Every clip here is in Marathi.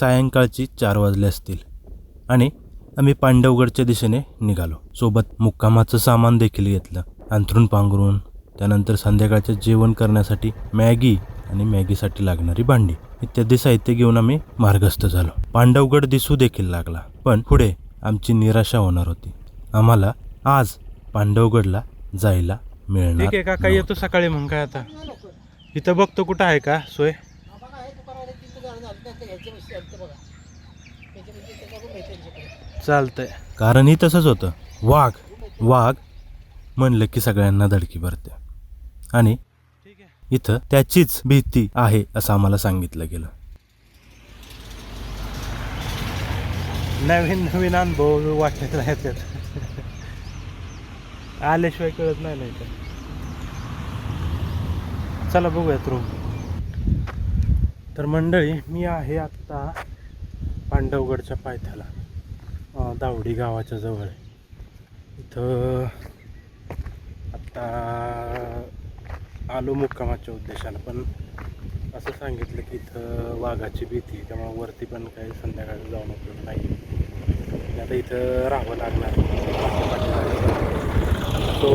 सायंकाळची चार वाजले असतील. आणि आम्ही पांडवगडच्या दिशेने निघालो. सोबत मुक्कामाचं सामान देखील घेतलं. अंथरून पांघरून त्यानंतर संध्याकाळचं जेवण करण्यासाठी मॅगी आणि मॅगीसाठी लागणारी भांडी इत्यादी साहित्य घेऊन आम्ही मार्गस्थ झालो. पांडवगड दिसू देखील लागला पण पुढे आमची निराशा होणार होती. आम्हाला आज पांडवगडला जायला मिळणार ठीक आहे काका नव्हतं. येतो सकाळी मग काय आता. इथं बघतो कुठं आहे का सोय? चालतंय. कारणही तसंच होतं. वाघ वाघ म्हणलं की सगळ्यांना धडकी भरते. आणि ठीक आहे इथं त्याचीच भीती आहे असं आम्हाला सांगितलं गेलं. नवीन नवीन अनुभव वाटत राहतात आल्याशिवाय कळत नाही नाही तर. चला बघूयात रूम तर मंडळी मी आहे आत्ता पांडवगडच्या पायथ्याला दावडी गावाच्या जवळ. इथं आत्ता आलो मुक्कामाच्या उद्देशानं पण असं सांगितलं की इथं वाघाची भीती त्यामुळे वरती पण काही संध्याकाळी जाऊन उपयोग नाही. आता इथं राहावं लागणार तो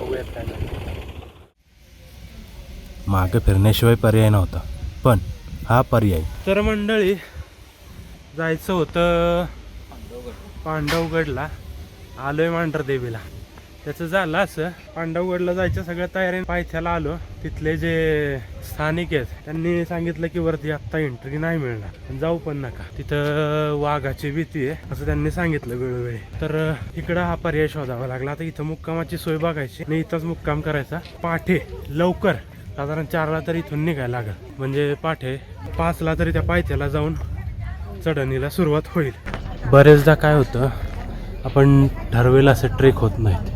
बघूयात काय मागं फिरण्याशिवाय पर्याय नव्हता. पण हा पर्याय. तर मंडळी जायचं होतं पांडवगडला. आलोय मांढरदेवीला त्याचं झालं असं. पांडवगडला जायच्या सगळ्या तयारी पायथ्याला आलो. तिथले जे स्थानिक आहेत त्यांनी सांगितलं की वरती आत्ता एंट्री नाही मिळणार. जाऊ पण नका. तिथं वाघाची भीती आहे असं त्यांनी सांगितलं वेळोवेळी. तर इकडं हा पर्याय शोधावा लागला. आता इथं मुक्कामाची सोय बघायची. आणि इथंच मुक्काम करायचा. पाठे लवकर. साधारण चारला तरी इथून निघायला लागल. म्हणजे पाठे पाचला तरी त्या पायथ्याला जाऊन चढणीला सुरुवात होईल. बरेचदा काय होतं आपण ठरवेल असं ट्रेक होत नाहीत.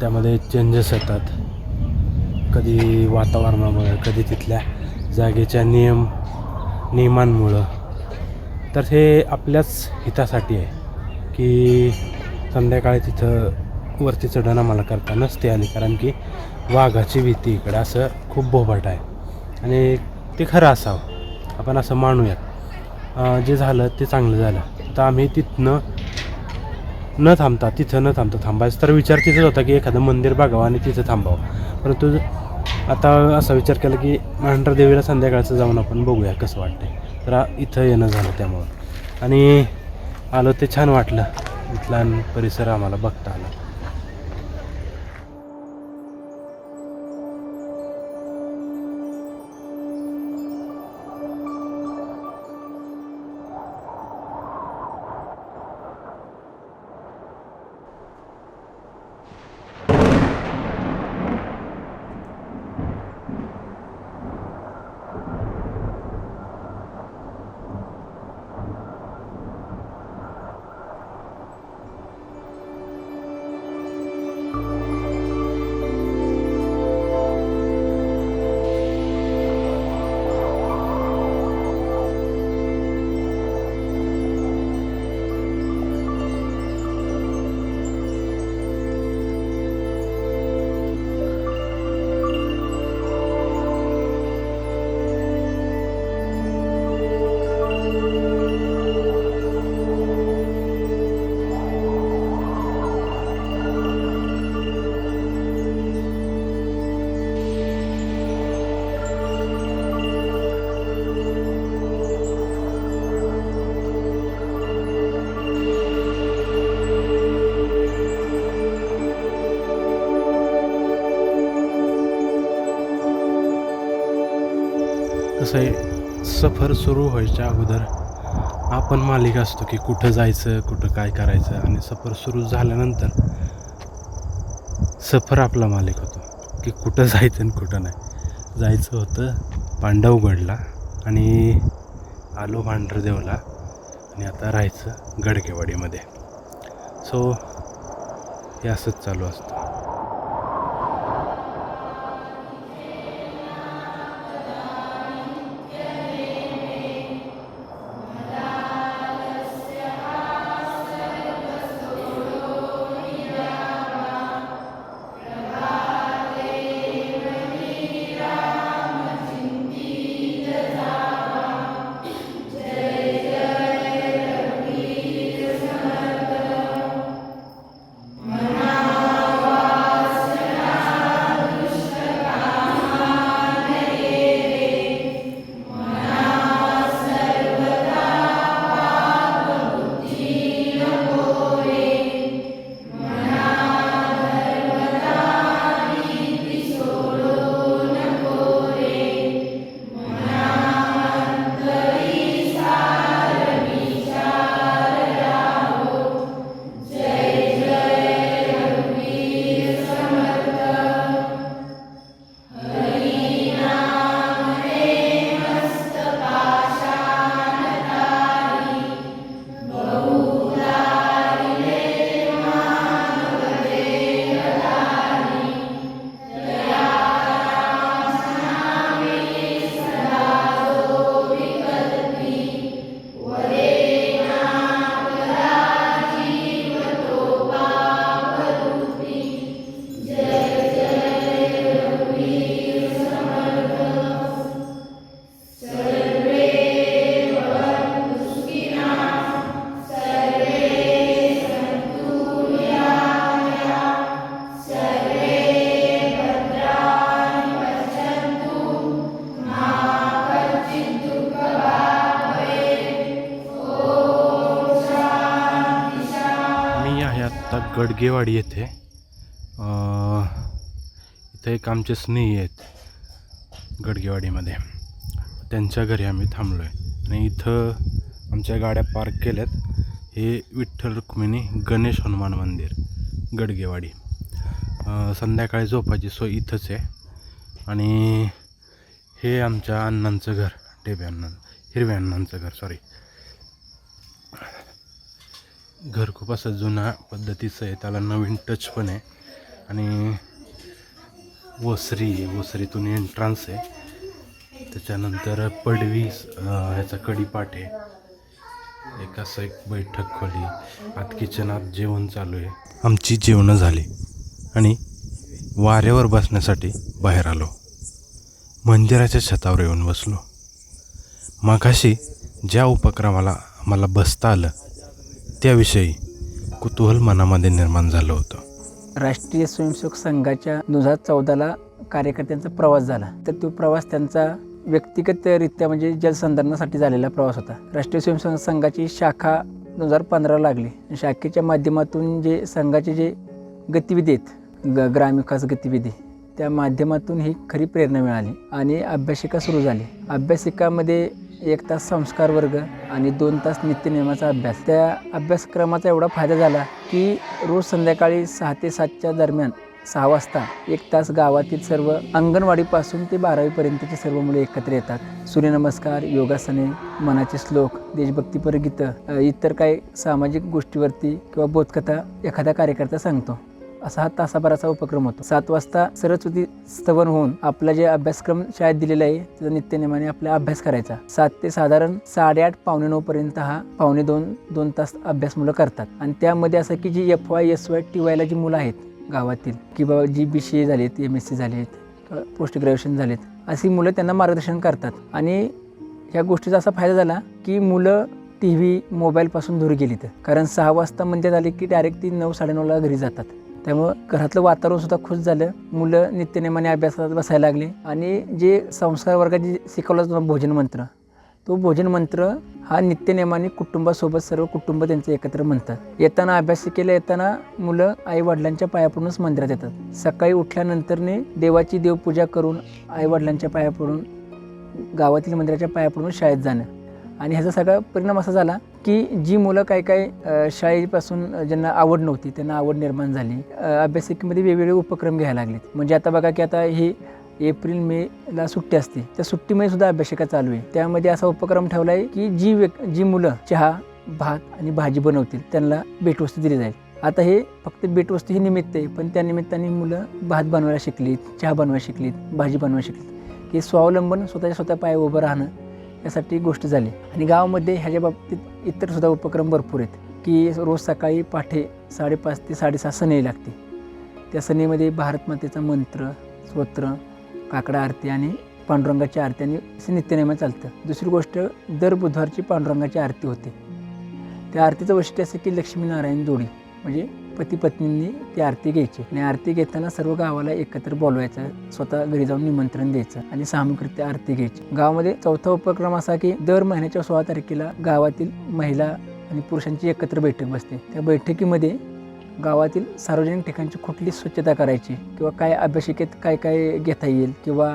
त्यामध्ये चेंजेस येतात. कधी वातावरणामुळे कधी तिथल्या जागेच्या नियम नियमांमुळं. तर हे आपल्याच हितासाठी आहे की संध्याकाळी तिथं वरती चढण आम्हाला करता नसते आली. कारण की वाघाची भीती इकडं. असं खूप बोबाट आहे. आणि ते खरं असावं. आपण असं मानूयात. जे झालं ते चांगलं झालं. तर आम्ही तिथनं न थांबता तिथं न थांबता थांबायचं. तर विचार तिथंच होता की एखादं मंदिर बघावं आणि तिथं थांबावं. परंतु आता असा विचार केला की मांढर देवीला संध्याकाळचं जाऊन आपण बघूया कसं वाटतं तर इथं येणं झालं त्यामुळं. आणि आलो ते छान वाटलं. इथला परिसर आम्हाला बघता आला. कसं आहे सफर सुरू व्हायच्या अगोदर आपण मालिक असतो की कुठं जायचं कुठं काय करायचं आणि सफर सुरू झाल्यानंतर सफर आपला मालिक होतो की कुठं जायचं आणि कुठं नाही. जायचं होतं पांडवगडला आणि आलो भांढरदेवला आणि आता राहायचं गडकेवाडीमध्ये सो हे असंच चालू असतं. गडगेवाडी येथे. इथे इथं एक आमचे स्नेही आहेत गडगेवाडीमध्ये. त्यांच्या घरी आम्ही थांबलो आहे आणि इथं आमच्या गाड्या पार्क केल्यात. हे विठ्ठल रुक्मिणी गणेश हनुमान मंदिर गडगेवाडी. संध्याकाळी झोपायची सोय इथंच आहे. आणि हे आमच्या अण्णांचं घर डेबे अण्णां हिरव्या अण्णांचं घर सॉरी घर खूप असं जुन्या पद्धतीचं आहे त्याला नवीन टच पण आहे. आणि वसरी आहे वसरीतून एंट्रान्स आहे. त्याच्यानंतर पडवी ह्याचा कडीपाठ आहे. एक असं एक बैठक खोली. आत किचनात जेवण चालू आहे. आमची जेवणं झाली. आणि वाऱ्यावर बसण्यासाठी बाहेर आलो. मंदिराच्या छतावर येऊन बसलो. मागाशी ज्या उपक्रमाला मला बसता आलं त्याविषयी कुतूहल मनामध्ये निर्माण झालं होतं. राष्ट्रीय स्वयंसेवक संघाच्या दोन हजार चौदाला कार्यकर्त्यांचा प्रवास झाला. तर तो प्रवास त्यांचा व्यक्तिगतरित्या म्हणजे जलसंधारणासाठी झालेला प्रवास होता. राष्ट्रीय स्वयंसेवक संघाची शाखा दोन हजार पंधराला लागली. शाखेच्या माध्यमातून जे संघाचे जे गतिविधी आहेत ग ग्रामविकास गतिविधी त्या माध्यमातून ही खरी प्रेरणा मिळाली आणि अभ्यासिका सुरू झाली. अभ्यासिकामध्ये एक तास संस्कार वर्ग आणि दोन तास नित्यनियमाचा अभ्यास. त्या अभ्यासक्रमाचा एवढा फायदा झाला की रोज संध्याकाळी सहा ते सातच्या दरम्यान सहा वाजता एक तास गावातील सर्व अंगणवाडीपासून ते बारावीपर्यंतची सर्व मुले एकत्र येतात. सूर्यनमस्कार योगासने मनाचे श्लोक देशभक्तीपर गीतं इतर काही सामाजिक गोष्टीवरती किंवा बोधकथा एखादा कार्यकर्ता सांगतो. असा हा तासाभराचा उपक्रम होतो. सात वाजता सरस्वती स्तवन होऊन आपला जे अभ्यासक्रम शाळेत दिलेला आहे त्याचा नित्यनेमाने आपला अभ्यास करायचा. सात ते साधारण साडेआठ पावणे नऊ पर्यंत हा पावणे दोन दोन तास अभ्यास मुलं करतात. आणि त्यामध्ये असं की जी F Y S Y T वायला जी मुलं आहेत गावातील की बाबा जी बी सी ए झालीत एम एस सी झालेत पोस्ट ग्रॅज्युएशन झालेत अशी मुलं त्यांना मार्गदर्शन करतात. आणि ह्या गोष्टीचा असा फायदा झाला की मुलं टी व्ही मोबाईलपासून दूर गेली तर कारण सहा वाजता म्हणजे झाले की डायरेक्ट ती नऊ साडेनऊला घरी जातात. त्यामुळं घरातलं वातावरण सुद्धा खुश झालं. मुलं नित्यनेमाने अभ्यासात बसायला लागले. आणि जे संस्कार वर्गात जे शिकवला जातो भोजन मंत्र तो भोजन मंत्र हा नित्यनेमाने कुटुंबासोबत सर्व कुटुंब त्यांचं एकत्र म्हणतात. येताना अभ्यास केला येताना मुलं आई वडिलांच्या पाया पडूनच मंदिरात येतात. सकाळी उठल्यानंतरने देवाची देवपूजा करून आई वडिलांच्या पाया पडून गावातील मंदिराच्या पाया पडून शाळेत जाणं. आणि ह्याचा सगळा परिणाम असा झाला की जी मुलं काय काय शाळेपासून ज्यांना आवड नव्हती त्यांना आवड निर्माण झाली. अभ्यासिकेमध्ये वेगवेगळे उपक्रम घ्यायला लागलेत. म्हणजे आता बघा की आता ही एप्रिल मेला सुट्टी असते. त्या सुट्टीमध्ये सुद्धा अभ्यासिका चालू आहे. त्यामध्ये असा उपक्रम ठेवला आहे की जी व्यक् जी मुलं चहा भात आणि भाजी बनवतील त्यांना भेटवस्तू दिली जाईल. आता हे फक्त भेटवस्तू ही निमित्त आहे पण त्या निमित्ताने मुलं भात बनवायला शिकलीत चहा बनवायला शिकलीत भाजी बनवायला शिकलीत. हे स्वावलंबन स्वतःच्या स्वतः पाय उभं राहणं यासाठी गोष्ट झाली. आणि गावामध्ये ह्याच्या बाबतीत इतर सुद्धा उपक्रम भरपूर आहेत की रोज सकाळी पाठे साडेपाच ते साडेसहा सनई लागते. त्या सनेमध्ये भारतमातेचा मंत्र स्तोत्र काकडा आरती आणि पांडुरंगाची आरती आणि असं नित्यनेमा चालतं. दुसरी गोष्ट दर बुधवारची पांडुरंगाची आरती होते. त्या आरतीचं वैशिष्ट्य असं की लक्ष्मीनारायण जोडी म्हणजे पती पत्नींनी ती आरती घ्यायची. आणि आरती घेताना सर्व गावाला एकत्र बोलवायचं स्वतः घरी जाऊन निमंत्रण द्यायचं आणि सामूहिकरित्या आरती घ्यायची. गावामध्ये चौथा उपक्रम असा की दर महिन्याच्या सोळा तारखेला गावातील महिला आणि पुरुषांची एकत्र बैठक बसते. त्या बैठकीमध्ये गावातील सार्वजनिक ठिकाणची कुठली स्वच्छता करायची किंवा काय अभ्यासिकेत काय काय घेता येईल किंवा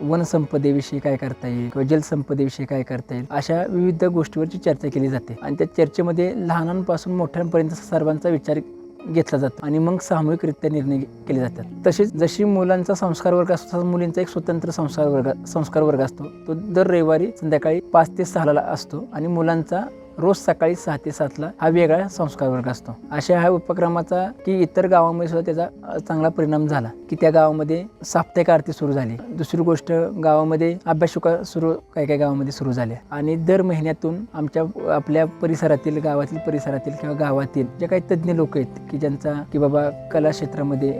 वनसंपदेविषयी काय करता येईल किंवा जलसंपदेविषयी काय करता येईल अशा विविध गोष्टीवरची चर्चा केली जाते. आणि त्या चर्चेमध्ये लहानांपासून मोठ्यांपर्यंत सर्वांचा विचार घेतला जातो आणि मग सामूहिकरित्या निर्णय केले जातात. तसेच जशी मुलांचा संस्कार वर्ग असतो तसा मुलींचा एक स्वतंत्र संस्कार वर्ग संस्कार वर्ग असतो. तो दर रविवारी संध्याकाळी पाच ते सहाला असतो आणि मुलांचा रोज सकाळी सहा ते सातला हा वेगळा संस्कार वर्ग असतो. अशा ह्या उपक्रमाचा की इतर गावामध्ये सुद्धा त्याचा चांगला परिणाम झाला की त्या गावामध्ये साप्ताहिक आरती सुरू झाली. दुसरी गोष्ट गावामध्ये अभ्यासिका सुरू काही काही गावामध्ये सुरू झाल्या. आणि दर महिन्यातून आमच्या आपल्या परिसरातील गावातील परिसरातील किंवा गावातील जे काही तज्ज्ञ लोक आहेत की ज्यांचा की बाबा कला क्षेत्रामध्ये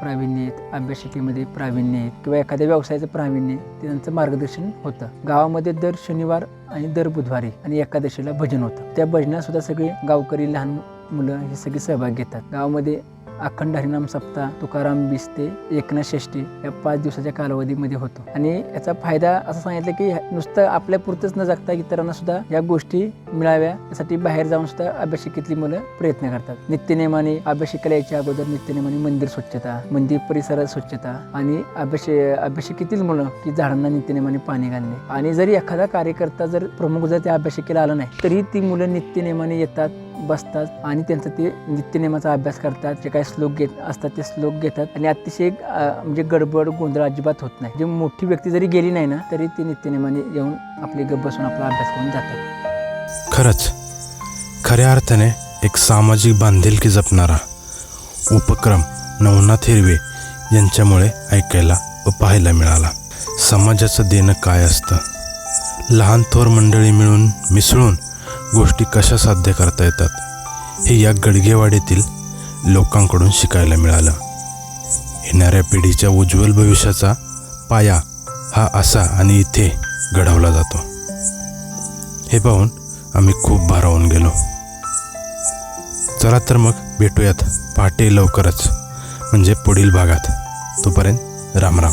प्रावीण्य आहेत अभ्यासिकेमध्ये प्रावीण्य आहेत किंवा एखाद्या व्यवसायाचं प्रावीण्य ते त्यांचं मार्गदर्शन होतं. गावामध्ये दर शनिवार आणि दर बुधवारी आणि एकादशीला भजन होतं. त्या भजनात सुद्धा सगळे गावकरी लहान मुलं हे सगळे सहभाग घेतात. गावामध्ये अखंड हरिनाम सप्ताह तुकाराम बिस्ते एकनाथ षष्टी या पाच दिवसाच्या कालावधीमध्ये होतो. आणि याचा फायदा असं सांगितलं की नुसतं आपल्या पुरतंच न जगता इतरांना सुद्धा या गोष्टी मिळाव्या यासाठी बाहेर जाऊन सुद्धा अभ्यासिकेतली मुलं प्रयत्न करतात. नित्यनेमाने अभ्यासिकेला यायच्या अगोदर नित्यनेमाने मंदिर स्वच्छता मंदिर परिसर स्वच्छता आणि अभ्यास अभ्यासिकेतील मुलं की झाडांना नित्यनेमाने पाणी घालणे. आणि जरी एखादा कार्यकर्ता जर प्रमुख जर त्या अभ्यासिकेला आला नाही तरी ती मुलं नित्यनेमाने येतात बसतात आणि त्यांचा ते नित्यनेमाचा अभ्यास करतात. जे काही श्लोक घेत असतात ते श्लोक घेतात. आणि अतिशय म्हणजे गडबड गोंधळ अजिबात होत नाही. जे मोठी व्यक्ती जरी गेली नाही ना तरी ते नित्यनेमाने येऊन आपले गप बसून आपला अभ्यास करून जातात. खरंच खऱ्या अर्थाने एक सामाजिक बांधिलकी जपणारा उपक्रम नवनाथ हिरवे यांच्यामुळे ऐकायला व पाहायला मिळाला. समाजाचं देणं काय असतं? लहान थोर मंडळी मिळून मिसळून गोष्टी कशा साध्य करता येतात हे या गडगेवाडीतील लोकांकडून शिकायला मिळालं. येणाऱ्या पिढीच्या उज्ज्वल भविष्याचा पाया हा असा आणि इथे घडवला जातो. हे पाहून आम्ही खूप भारावून गेलो. चला तर मग भेटूयात पहाटे लवकरच म्हणजे पुढील भागात. तोपर्यंत राम राम.